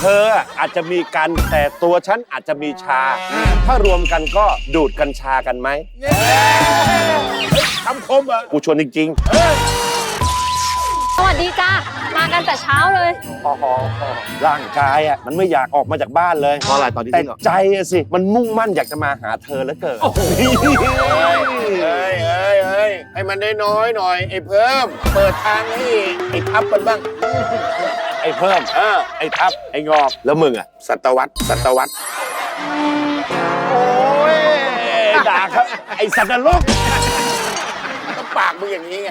เธออาจจะมีกันแต่ตัวฉันอาจจะมีชา ถ้ารวมกันก็ดูดกัญชากันไหมคำคมเหรอกูชวนจริงสวัสดีจ้ามากันแต่เช้าเลย ๆ ร่างกายอะมันไม่อยากออกมาจากบ้านเลย เพราะอะไรตอนนี้แต่ที่เหรอใจอะสิ มันมุ่งมั่นอยากจะมาหาเธอแล้วเกิดเฮ้ยเฮ้ยเฮ้ยให้มันได้น้อยๆหน่อยไอ้เพิ่ม เปิดทางให้ไอ้ทับมันบ้างไอ้เพิ่มเออไอ้ทับ ไอ้งอก แล้วมึงอะสัตวัตสัตวัตโอ้ยด่าครับ ไอ้สัตว์นรกก็ปากมึงอย่างนี้ไง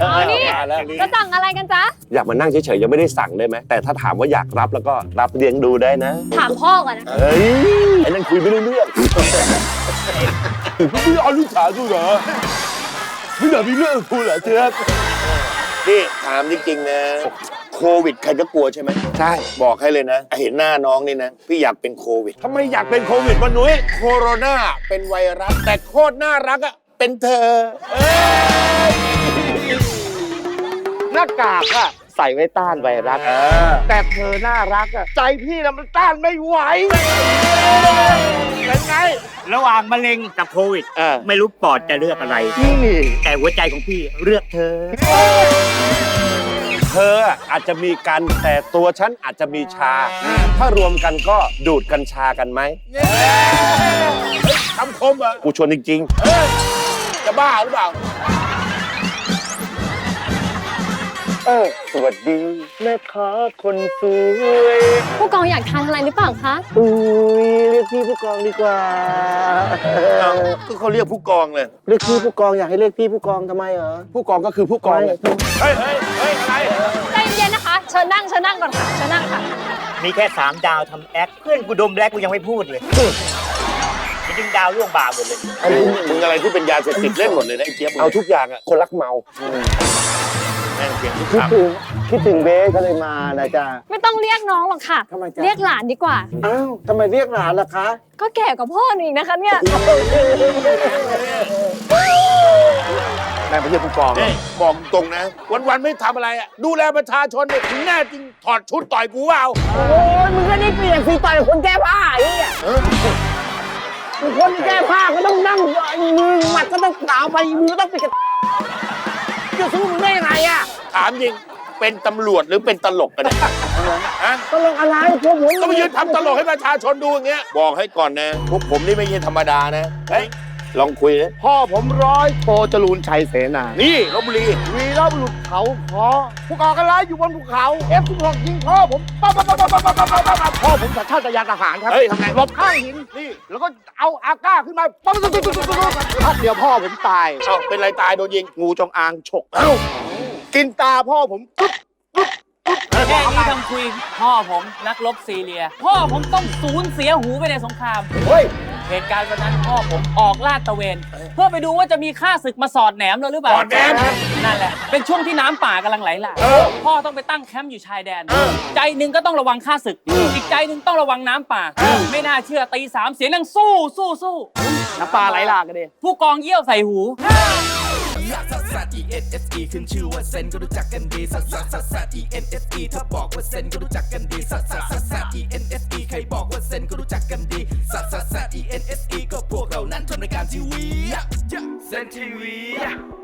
เอานี่มาแล้วจะสั่งอะไรกันจ๊ะ อยากมานั่งเฉยๆยังไม่ได้สั่งได้ไหมแต่ถ้าถามว่าอยากรับแล้วก็รับเลี้ยงดูได้นะถามพ่อก่อนนะเฮ้ยไอ้นั่นคุยไม่รู้เรื่องพี่เอาลูกสาวดูเหรอไม่อยากมีเรื่องกับคุณเหรอเจ๊ยบ นี่ถามจริงๆนะโควิดใครก็กลัวใช่ไหมใช่ บอกให้เลยนะ เห็นหน้าน้องนี่นะ พี่อยากเป็นโควิดทำไมอยากเป็นโควิดวะนุ้ยโคโรนาเป็นไวรัส แต่โคตรน่ารักอะเป็นเธอหน้ากากอะใส่ไว้ต้านไวรัสเออแต่เธอน่ารักอะใจพี่น่ะมันต้านไม่ไหว เป็นไง ระหว่างมะเร็งกับโควิด เออ ไม่รู้ปอดจะเลือกอะไร นี่แต่หัวใจของพี่เลือกเธอ เธออาจจะมีกันแต่ตัวฉันอาจจะมีชา ถ้ารวมกันก็ดูดกัญชากันไหมคำคมเหรอกูชวนจริงจะบ้าหรือเปล่า เออสวัสดี แม่ค้าคนสวยผู้กองอยากทานอะไรหรือเปล่าคะ อุ้ยเรียกพี่ผู้กองดีกว่าเอาก็เขาเรียกผู้กองเลย เรียกพี่ผู้กองอยากให้เรียกพี่ผู้กองทำไมเหรอๆผู้กองก็คือผู้กองไม่เฮ้ยเฮ้ยเฮ้ยอะไร ใจเย็นๆนะคะ เชิญนั่งเชิญนั่งก่อนค่ะเชิญนั่งค่ะ มีแค่สามดาวทำแอคเพื่อนกูดมแบล็กกูยังไม่พูดเลยจริงๆดาวล่วงบาหมดเลย มึงอะไรที่เป็นยาเสพติดเล่นหมดเลยนะไอ้เจี๊ยบเอาทุกอย่างอะคนรักเมา แม่งเสียงทุกคิดคำ ถึงคิดถึงเบสก็เลยมานะจ๊ะ ไม่ต้องเรียกน้องหรอกค่ะ ทำไมจ๊ะ เรียกหลานดีกว่า อ้าวทำไมเรียกหลานล่ะคะ ก็แก่กว่าพ่อหนูอีกนะคะเนี่ยแม่ไม่ใช่ผู้กองหรอกนี่บอกตรงนะ วัน ๆ ไม่ทำอะไรอะดูแลประชาชนเนี่ยถึงแน่จริง ถอดชุดต่อยกูเปล่าโอ้ยมึงก็ได้เปลี่ยนสีต่อยคนแก้ผ้าไอ้เนี่ยมึงคนแก้ผ้าก็ต้องนั่งมือหมัดก็ต้องกล่าวไปมือก็ต้องปิดกระ จะสู้มึงได้ยังไงอะถามจริง เป็นตำรวจหรือเป็นตลกกันเนี่ยฮะ ตลกอะไรพวกผมก็มายืนทำตลกให้ประชาชนดูอย่างเงี้ย บอกให้ก่อนนะ พวกผมนี่ไม่ใช่ธรรมดานะ เฮ้ย ลองคุยนะพ่อผมร้อยโทจรูนชัยเสนานี่ลบบุรี วีรบุรุษเขาคอผู้ก่อการร้ายอยู่บนภูเขา F16 ยิงพ่อผมปั๊บปั๊บปั๊บปั๊บปั๊บปั๊บปั๊บปั๊บพ่อผมสัญชาตญาณทหารครับเฮ้ยทำไง หลบข้างหินนี่แล้วก็เอาอาก้าขึ้นมาปั๊บปั๊บปั๊บปั๊บปั๊บปั๊บพักเดียวพ่อผมตาย เอ้าเป็นไรตายโดนยิงงูจงอางฉกเอ้ากินตาพ่อผมปุ๊บแค่นี้ทำคุยพ่อผมนักรบซีเรีย พ่อผมต้องสูญเสียหูไปในสงคราม เฮ้ยเหตุการณ์วันนั้นพ่อผมออกลาดตระเวน เพื่อไปดูว่าจะมีข้าศึกมาสอดแหนมเราหรือเปล่า สอดแนม นั่นแหละ เป็นช่วงที่น้ำป่ากำลังไหลหลากพ่อต้องไปตั้งแคมป์อยู่ชายแดน ใจหนึ่งก็ต้องระวังข้าศึก อีกใจหนึ่งต้องระวังน้ำป่า ไม่น่าเชื่อตีสามเสียงดังสู้สู้สู้น้ำป่าไหลหลากกันดิผู้กองเยี่ยวใส่หู ลักซัสซัส E N S E ขึ้นชื่อว่าเซนก็รู้จักกันดีซัสซัสซัสซัส E N S E ถ้าบอกว่าเซนก็รู้จักกันดีซัสซัสซัสซัส E N S E ใครบอกว่าเซนก็รู้จักกันดีซัสซัสซัส E N S E ก็พวกเรานั้นทำรายการทีวีเซนทีวี